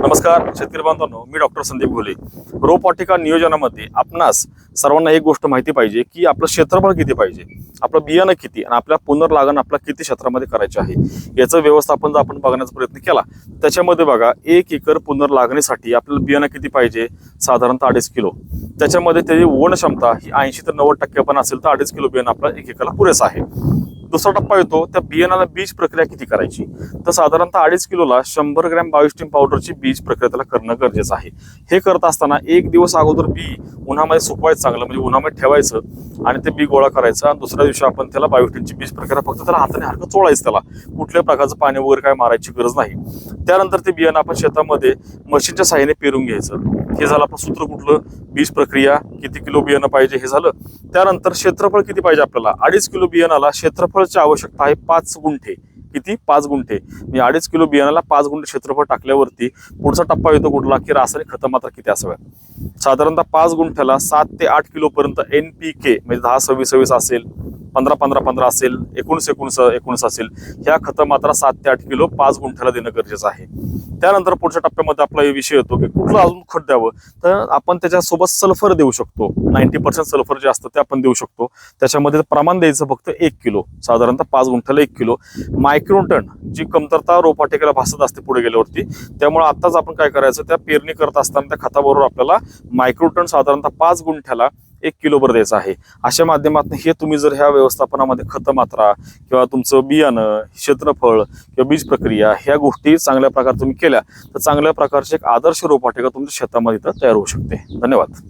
नमस्कार शेतकरी बांधवांनो मी डॉक्टर संदीप घोले. रोपवाटिका नियोजनामध्ये आपणास सर्वांना एक गोष्ट माहिती पाहिजे की आपलं क्षेत्रफळ किती पाहिजे? आपलं बियाणं किती आणि आपल्या पुनर्लागण आपल्या किती क्षेत्रामध्ये करायचे आहे? याचं व्यवस्थापन जर आपण बघण्याचा प्रयत्न केला त्याच्यामध्ये बघा एक एकर पुनर्लागणीसाठी आपल्याला बियाणं किती पाहिजे? साधारणतः अडीच किलो. त्याच्यामध्ये त्याची ओढ क्षमता ही ऐंशी ते नव्वद टक्के पण असेल तर अडीच किलो बियाणं आपल्या एक एकरला पुरेसं आहे. दुसरा टप्पा येतो त्या बियाणाला बीज प्रक्रिया किती करायची? तर साधारणतः अडीच किलोला शंभर ग्रॅम बायोस्टीन पावडरची बीज प्रक्रिया त्याला करणं गरजेचं आहे. हे करत असताना एक दिवस अगोदर बी उन्हामध्ये सुकवायचं चांगलं म्हणजे उन्हामध्ये ठेवायचं आणि ते बी गोळा करायचं आणि दुसऱ्या दिवशी आपण त्याला बायोस्टीनची बीज प्रक्रिया फक्त त्याला हाताने हरकत चोळायचं त्याला. कुठल्याही प्रकारचं पाणी वगैरे काय मारायची गरज नाही. त्यानंतर ते बियाणं आपण शेतामध्ये मशीनच्या साहाय्याने पेरून घ्यायचं. हे झालं आपलं सूत्र कुठलं? बीज प्रक्रिया. किती किलो बियाणं पाहिजे हे झालं. त्यानंतर क्षेत्रफळ किती पाहिजे आपल्याला? अडीच किलो बियाणाला क्षेत्रफळची आवश्यकता आहे पाच गुंठे. किती? पाच गुंठे. म्हणजे अडीच किलो बियाणाला पाच गुंठे क्षेत्रफळ टाकल्यावरती पुढचा टप्पा येतो कुठला? की रासायनिक खतं मात्र किती असाव्यात? साधारणतः पाच गुंठ्याला सात ते आठ किलोपर्यंत एन पी के म्हणजे दहा सव्वीस सव्वीस असेल. पंधरा पंधरा पंधरा असेल एकोणीस एकोणीस एकोणीस असेल ह्या खतं मात्र सात ते आठ किलो पाच गुंठ्याला देणं गरजेचं आहे. त्यानंतर पुढच्या टप्प्यामध्ये आपला हे विषय येतो की कुठलं अजून खत द्यावं? तर आपण त्याच्यासोबत सल्फर देऊ शकतो. नाईन्टी पर्सेंट सल्फर जे असतं ते आपण देऊ शकतो. त्याच्यामध्ये प्रमाण द्यायचं फक्त एक किलो. साधारणतः पाच गुंठ्याला एक किलो. मायक्रोटन जी कमतरता रोपाटिकेला भासत असते पुढे गेल्यावरती त्यामुळे आत्ताच आपण काय करायचं त्या पेरणी करत असताना त्या खताबरोबर आपल्याला मायक्रोटन साधारणतः पाच गुंठ्याला एक किलोभर द्यायचं आहे. अशा माध्यमातून हे तुम्ही जर ह्या व्यवस्थापनामध्ये खत मात्रा किंवा तुमचं बियाणं क्षेत्रफळ किंवा बीज प्रक्रिया ह्या गोष्टी चांगल्या प्रकारे तुम्ही केल्या तर चांगल्या प्रकारचे एक आदर्श रोपवाटिका तुमच्या शेतामध्ये इथं तयार होऊ शकते. धन्यवाद.